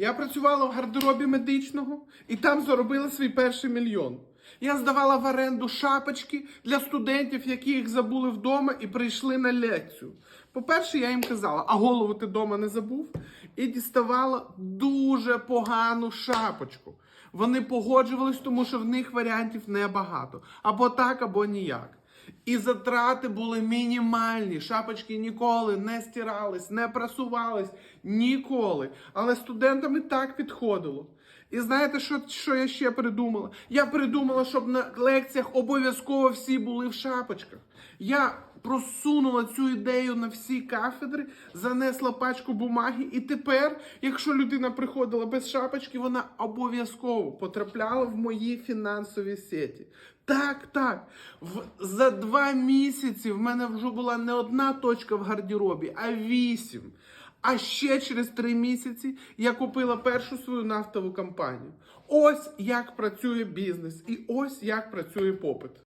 Я працювала в гардеробі медичного і там заробила свій перший мільйон. Я здавала в оренду шапочки для студентів, які їх забули вдома і прийшли на лекцію. По-перше, я їм казала, а голову ти вдома не забув? І діставала дуже погану шапочку. Вони погоджувались, тому що в них варіантів небагато. Або так, або ніяк. І затрати були мінімальні. Шапочки ніколи не стирались, не прасувались ніколи. Але студентам і так підходило. І знаєте, що, що я ще придумала? Я придумала, щоб на лекціях обов'язково всі були в шапочках. Я просунула цю ідею на всі кафедри, занесла пачку бумаги, і тепер, якщо людина приходила без шапочки, вона обов'язково потрапляла в мої фінансові сеті. Так, так. В, за два місяці в мене вже була не одна точка в гардеробі, а вісім. А ще через три місяці я купила першу свою нафтову компанію. Ось як працює бізнес, і ось як працює попит.